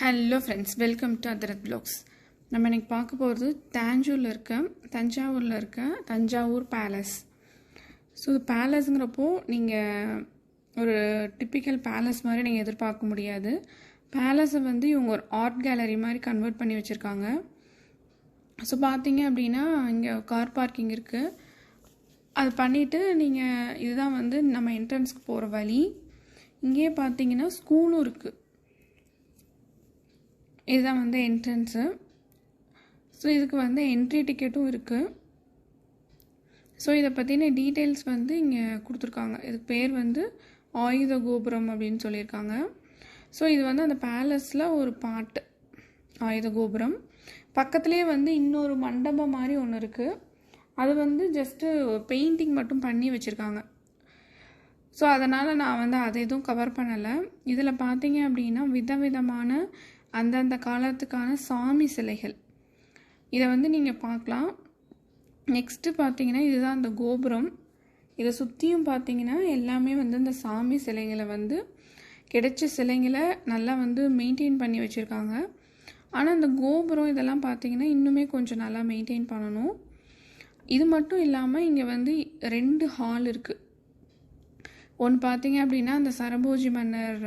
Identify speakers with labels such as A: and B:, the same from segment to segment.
A: Hello friends welcome to அதரத் blogs நம்ம இன்னைக்கு பார்க்க போகிறது தாஞ்சூரில் இருக்க தஞ்சாவூரில் இருக்க தஞ்சாவூர் பேலஸ் ஸோ இது பேலஸுங்கிறப்போ நீங்கள் ஒரு டிப்பிக்கல் பேலஸ் மாதிரி நீங்கள் எதிர்பார்க்க முடியாது. பேலஸை வந்து இவங்க ஒரு ஆர்ட் கேலரி மாதிரி கன்வெர்ட் பண்ணி வச்சுருக்காங்க. ஸோ பார்த்தீங்க அப்படின்னா இங்கே கார் பார்க்கிங் இருக்குது அது பண்ணிவிட்டு நீங்கள் இதுதான் வந்து நம்ம என்ட்ரன்ஸ்க்கு போகிற வழி. இங்கேயே பார்த்தீங்கன்னா ஸ்கூலும் இருக்குது இதுதான் வந்து என்ட்ரன்ஸு ஸோ இதுக்கு வந்து என்ட்ரி டிக்கெட்டும் இருக்குது ஸோ இதை பற்றின டீட்டெயில்ஸ் வந்து இங்கே கொடுத்துருக்காங்க. இதுக்கு பேர் வந்து ஆயுத கோபுரம் அப்படின்னு சொல்லியிருக்காங்க. ஸோ இது வந்து அந்த பேலஸில் ஒரு பாட்டு ஆயுத கோபுரம் பக்கத்துலேயே வந்து இன்னொரு மண்டபம் மாதிரி ஒன்று இருக்குது அது வந்து ஜஸ்ட்டு பெயிண்டிங் மட்டும் பண்ணி வச்சுருக்காங்க. ஸோ அதனால் நான் வந்து அதை எதுவும் கவர் பண்ணலை. இதில் பார்த்தீங்க அப்படின்னா விதவிதமான அந்தந்த காலத்துக்கான சாமி சிலைகள். இதை வந்து நீங்கள் பார்க்கலாம். நெக்ஸ்ட்டு பார்த்தீங்கன்னா இதுதான் அந்த கோபுரம். இதை சுற்றியும் பார்த்தீங்கன்னா எல்லாமே வந்து இந்த சாமி சிலைகளை வந்து கிடைச்ச சிலைங்களை நல்லா வந்து மெயின்டைன் பண்ணி வச்சுருக்காங்க. ஆனால் இந்த கோபுரம் இதெல்லாம் பார்த்தீங்கன்னா இன்னுமே கொஞ்சம் நல்லா மெயின்டைன் பண்ணணும். இது மட்டும் இல்லாமல் இங்கே வந்து ரெண்டு ஹால் இருக்குது ஒன்று பார்த்தீங்க அப்படின்னா அந்த சரபோஜி மன்னர்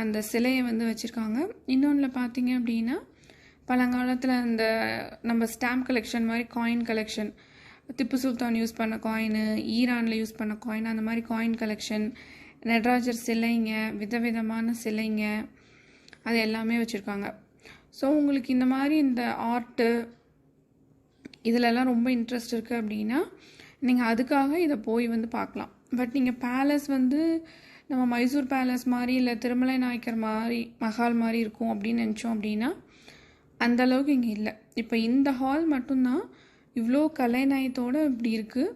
A: அந்த சிலையை வந்து வச்சுருக்காங்க. இன்னொன்றில் பார்த்தீங்க அப்படின்னா பழங்காலத்தில் அந்த நம்ம ஸ்டாம்ப் கலெக்ஷன் மாதிரி coin collection Tipu Sultan use பண்ண காயினு ஈரானில் யூஸ் பண்ண காயின் அந்த மாதிரி காயின் கலெக்ஷன் நட்ராஜர் சிலைங்க விதவிதமான சிலைங்க அது எல்லாமே வச்சுருக்காங்க. ஸோ உங்களுக்கு இந்த மாதிரி இந்த ஆர்ட்டு இதிலெல்லாம் ரொம்ப இன்ட்ரெஸ்ட் இருக்குது அப்படின்னா நீங்கள் அதுக்காக இதை போய் வந்து பார்க்கலாம் பட் நீங்கள் பேலஸ் வந்து நம்ம மைசூர் பேலஸ் மாதிரி இல்லை திருமலை நாயக்கர் மாதிரி மஹால் மாதிரி இருக்கும் அப்படின்னு நினச்சோம் அப்படின்னா அந்த அளவுக்கு இங்கே இல்லை. இப்போ இந்த ஹால் மட்டும்தான் இவ்வளோ கலைநயத்தோடு இப்படி இருக்குது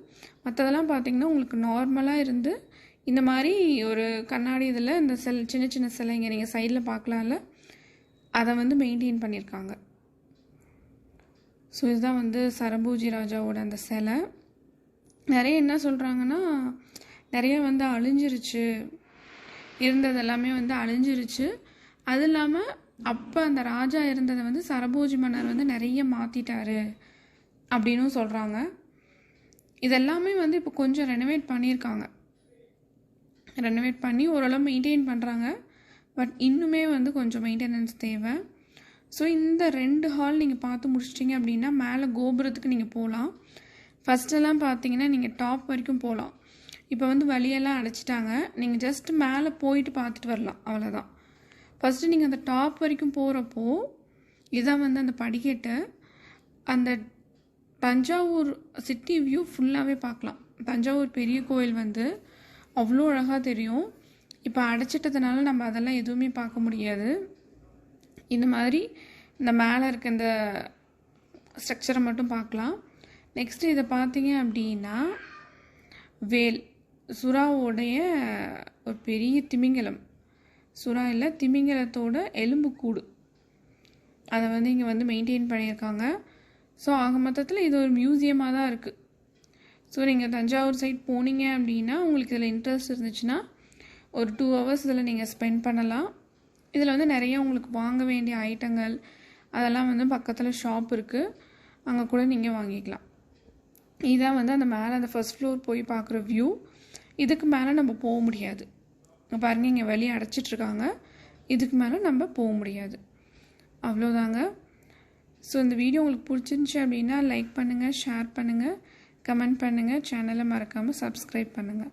A: மற்றதெல்லாம் பார்த்திங்கன்னா உங்களுக்கு நார்மலாக இருந்து இந்த மாதிரி ஒரு கண்ணாடி இதில் இந்த செல் சின்ன சின்ன சிலைங்க நீங்கள் சைடில் பார்க்கலாம்ல அதை வந்து மெயின்டைன் பண்ணியிருக்காங்க ஸோ இதுதான் வந்து சரபூஜி ராஜாவோட அந்த சிலை. நிறைய என்ன சொல்கிறாங்கன்னா நிறைய வந்து அழிஞ்சிருச்சு. இருந்தது எல்லாமே வந்து அழிஞ்சிருச்சு. அது இல்லாமல் அப்போ அந்த ராஜா இருந்ததை வந்து சரபோஜி மன்னர் வந்து நிறைய மாற்றிட்டாரு அப்படின்னும் சொல்கிறாங்க இதெல்லாமே வந்து இப்போ கொஞ்சம் ரெனோவேட் பண்ணியிருக்காங்க. ரெனோவேட் பண்ணி ஓரளவு மெயின்டைன் பண்ணுறாங்க பட் இன்னுமே வந்து கொஞ்சம் மெயின்டெனன்ஸ் தேவை. ஸோ இந்த ரெண்டு ஹால் நீங்கள் பார்த்து முடிச்சிட்டிங்க அப்படின்னா மேலே கோபுரத்துக்கு நீங்கள் போகலாம் ஃபஸ்ட்டெல்லாம் பார்த்தீங்கன்னா நீங்கள் டாப் வரைக்கும் போகலாம் இப்போ வந்து வழியெல்லாம் அடைச்சிட்டாங்க. நீங்கள் ஜஸ்ட் மேலே போயிட்டு பார்த்துட்டு வரலாம். அவ்வளோதான் ஃபஸ்ட்டு நீங்கள் அந்த டாப் வரைக்கும் போகிறப்போ இதான் வந்து அந்த படிக்கட்டு அந்த தஞ்சாவூர் சிட்டி வியூ ஃபுல்லாகவே பார்க்கலாம். தஞ்சாவூர் பெரிய கோயில் வந்து அவ்வளோ அழகாக தெரியும். இப்போ அடைச்சிட்டதுனால நம்ம அதெல்லாம் எதுவுமே பார்க்க முடியாது. இந்த மாதிரி இந்த மேலே இருக்க இந்த ஸ்ட்ரக்சரை மட்டும் பார்க்கலாம். நெக்ஸ்ட்டு இதை பார்த்தீங்க அப்படின்னா வேல். சுறாவோடைய ஒரு பெரிய திமிங்கலம். சுறா இல்லை திமிங்கலத்தோட எலும்புக்கூடு அதை வந்து இங்கே வந்து மெயின்டைன் பண்ணியிருக்காங்க. ஸோ ஆக மொத்தத்தில் இது ஒரு மியூசியமாக தான் இருக்குது ஸோ நீங்கள் தஞ்சாவூர் சைட் போனீங்க அப்படின்னா உங்களுக்கு இதில் இன்ட்ரெஸ்ட் இருந்துச்சுன்னா ஒரு டூ ஹவர்ஸ் இதில் நீங்கள் ஸ்பெண்ட் பண்ணலாம். இதில் வந்து நிறைய உங்களுக்கு வாங்க வேண்டிய ஐட்டங்கள் அதெல்லாம் வந்து பக்கத்தில் ஷாப் இருக்குது அங்கே கூட நீங்கள் வாங்கிக்கலாம். இதான் வந்து அந்த மேலே அந்த ஃபஸ்ட் ஃப்ளோர் போய் பார்க்குற வியூ இதுக்கு மேலே நம்ம போக முடியாது. பாருங்கள் இங்கே வெளியே அடைச்சிட்ருக்காங்க. இதுக்கு மேலே நம்ம போக முடியாது. அவ்வளோதாங்க. ஸோ இந்த வீடியோ உங்களுக்கு பிடிச்சிருந்துச்சி அப்படின்னா லைக் பண்ணுங்கள் ஷேர் பண்ணுங்கள் கமெண்ட் பண்ணுங்கள் சேனலை மறக்காமல் சப்ஸ்கிரைப் பண்ணுங்கள்